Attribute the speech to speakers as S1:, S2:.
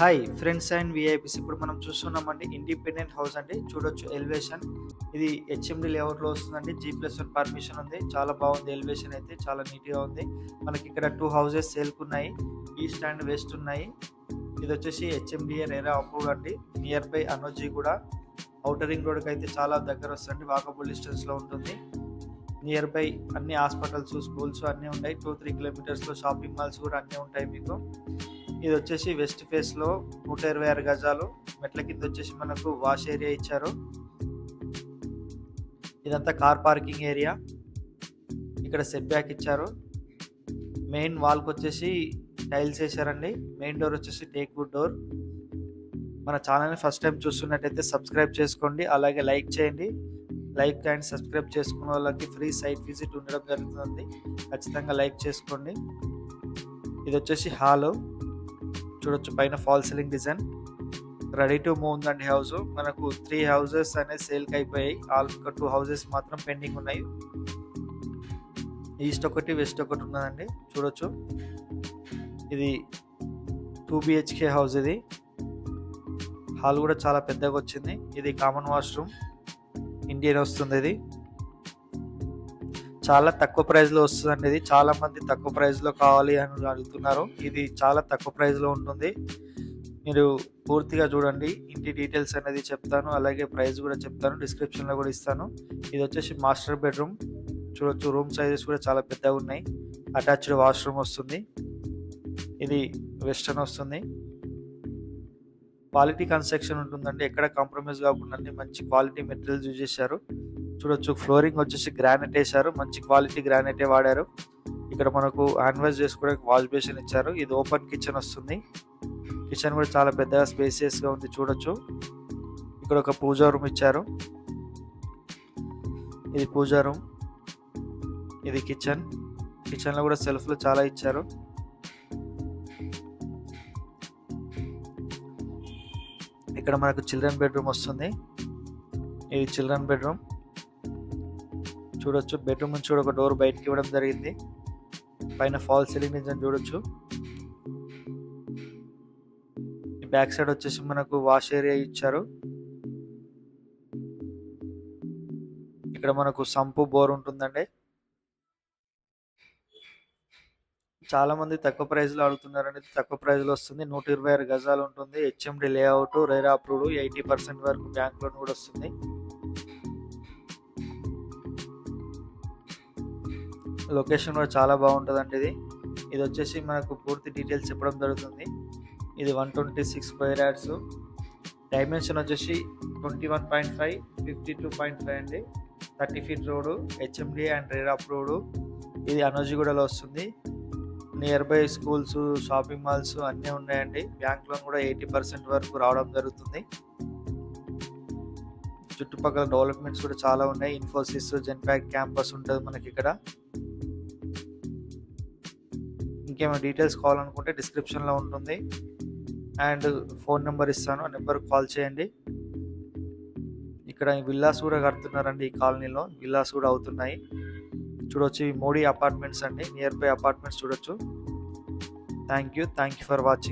S1: Hi friends and VIPs ఇప్పుడు మనం చూస్తున్నామండి ఇండిపెండెంట్ హౌస్ అండి. చూడొచ్చు ఎలివేషన్. ఇది హెచ్ఎండి లేఅవుట్లో వస్తుందండి. జీ ప్లస్ వన్ పర్మిషన్ ఉంది. చాలా బాగుంది ఎలివేషన్ అయితే. చాలా నీట్గా ఉంది. మనకి ఇక్కడ టూ హౌసెస్ సేల్కున్నాయి ఈస్ట్ అండ్ వెస్ట్ ఉన్నాయి. ఇది వచ్చేసి హెచ్ఎండిఏ రేరా అప్రూవ్ అండి. నియర్ బై అనోజీ కూడా. అవుటర్ రింగ్ రోడ్కి అయితే చాలా దగ్గర వస్తుంది వాకబుల్ డిస్టెన్స్లో ఉంటుంది. నియర్ బై అన్ని హాస్పిటల్స్ స్కూల్స్ అన్నీ ఉంటాయి టూ త్రీ కిలోమీటర్స్లో షాపింగ్ మాల్స్ కూడా అన్నీ ఉంటాయి మీకు. ఇది వచ్చేసి వెస్ట్ ఫేస్లో నూట ఇరవై ఆరు గజాలు. మెట్ల కింద వచ్చేసి మనకు వాష్ ఏరియా ఇచ్చారు. ఇదంతా కార్ పార్కింగ్ ఏరియా. ఇక్కడ సెట్ బ్యాక్ ఇచ్చారు. మెయిన్ వాల్కి వచ్చేసి టైల్స్ వేసారండి మెయిన్ డోర్ వచ్చేసి టేక్ వుడ్ డోర్. మన ఛానల్ని ఫస్ట్ టైం చూస్తున్నట్టయితే సబ్స్క్రైబ్ చేసుకోండి. అలాగే లైక్ చేయండి. లైక్ అండ్ సబ్స్క్రైబ్ చేసుకున్న వాళ్ళకి ఫ్రీ సైట్ విజిట్ ఉండడం జరుగుతుంది. ఖచ్చితంగా లైక్ చేసుకోండి. ఇది వచ్చేసి హాలు. చూడొచ్చు. పైన fall ceiling design. Ready to move ఉందండి హౌస్. మనకు త్రీ హౌసెస్ అనేది సేల్కి అయిపోయాయి. ఆల్ టూ హౌసెస్ మాత్రం పెండింగ్ ఉన్నాయి. ఈస్ట్ ఒకటి వెస్ట్ ఒకటి ఉన్నదండి. చూడొచ్చు. ఇది టూ బిహెచ్కే హౌస్ ఇది. హాల్ కూడా చాలా పెద్దగా వచ్చింది. ఇది కామన్ వాష్రూమ్. ఇండియన్ వస్తుంది ఇది. చాలా తక్కువ ప్రైస్లో వస్తుందండి ఇది. చాలా మంది తక్కువ ప్రైస్లో కావాలి అని అడుగుతున్నారు. ఇది చాలా తక్కువ ప్రైస్లో ఉంటుంది. మీరు పూర్తిగా చూడండి. ఇంటి డీటెయిల్స్ అనేది చెప్తాను. అలాగే ప్రైస్ కూడా చెప్తాను. డిస్క్రిప్షన్లో కూడా ఇస్తాను. ఇది వచ్చేసి మాస్టర్ బెడ్రూమ్ చూడొచ్చు. రూమ్ సైజెస్ కూడా చాలా పెద్దగా ఉన్నాయి. అటాచ్డ్ వాష్రూమ్ వస్తుంది. ఇది వెస్టర్న్ వస్తుంది. క్వాలిటీ కన్స్ట్రక్షన్ ఉంటుందండి. ఎక్కడ కాంప్రమైజ్ కాకుండా మంచి క్వాలిటీ మెటీరియల్స్ యూజ్ చేశారు. చూడొచ్చు. ఫ్లోరింగ్ వచ్చేసి గ్రానైట్ వేశారు. మంచి క్వాలిటీ గ్రానైటే వాడారు. ఇక్కడ మనకు హ్యాండ్ వాష్ చేసుకోవడానికి వాష్ బేసిన్ ఇచ్చారు. ఇది ఓపెన్ కిచెన్ వస్తుంది. కిచెన్ కూడా చాలా పెద్దగా స్పేసియస్గా ఉంది చూడొచ్చు. ఇక్కడ ఒక పూజా రూమ్ ఇచ్చారు. ఇది పూజా రూమ్. ఇది కిచెన్. కిచెన్లో కూడా సెల్ఫ్లు చాలా ఇచ్చారు. ఇక్కడ మనకు చిల్డ్రన్ బెడ్రూమ్ వస్తుంది. ఇది చిల్డ్రన్ బెడ్రూమ్. చూడొచ్చు. బెడ్రూమ్ నుంచి కూడా ఒక డోర్ బయటకి ఇవ్వడం జరిగింది. పైన ఫాల్ సీలింగ్ డిజైన్ చూడొచ్చు. బ్యాక్ సైడ్ వచ్చేసి మనకు వాష్ ఏరియా ఇచ్చారు. ఇక్కడ మనకు సంపు బోర్ ఉంటుందండి. చాలా మంది తక్కువ ప్రైజ్లో అడుగుతున్నారండి తక్కువ ప్రైజ్లో వస్తుంది. నూట ఇరవై ఆరు గజాలు ఉంటుంది. HMD layout RERA approved eighty percent వరకు బ్యాంక్ లోన్ కూడా వస్తుంది. లొకేషన్ కూడా చాలా బాగుంటుందండి ఇది. ఇది వచ్చేసి మనకు పూర్తి డీటెయిల్స్ చెప్పడం జరుగుతుంది. ఇది one twenty six square yards. Dimension వచ్చేసి twenty one point five fifty two point five అండి. Thirty feet road HMD and రేరాప్ road ఇది అనోజిగూడలో వస్తుంది. Near by schools shopping malls అన్నీ ఉన్నాయండి. బ్యాంక్ లోన్ కూడా ఎయిటీ పర్సెంట్ వరకు రావడం జరుగుతుంది. చుట్టుపక్కల డెవలప్మెంట్స్ కూడా చాలా ఉన్నాయి. ఇన్ఫోసిస్ జెన్పాక్ క్యాంపస్ ఉంటుంది మనకి ఇక్కడ. ఇంకేమైనా డీటెయిల్స్ కావాలనుకుంటే డిస్క్రిప్షన్లో ఉంటుంది. అండ్ ఫోన్ నెంబర్ ఇస్తాను ఆ నెంబర్కి కాల్ చేయండి. ఇక్కడ విల్లాస్ కూడా కడుతున్నారండి ఈ కాలనీలో విల్లాస్ కూడా అవుతున్నాయి. చూడొచ్చు ఈ మోడీ అపార్ట్మెంట్స్ అండి నియర్ బై అపార్ట్మెంట్స్ చూడొచ్చు. Thank you thank you for watching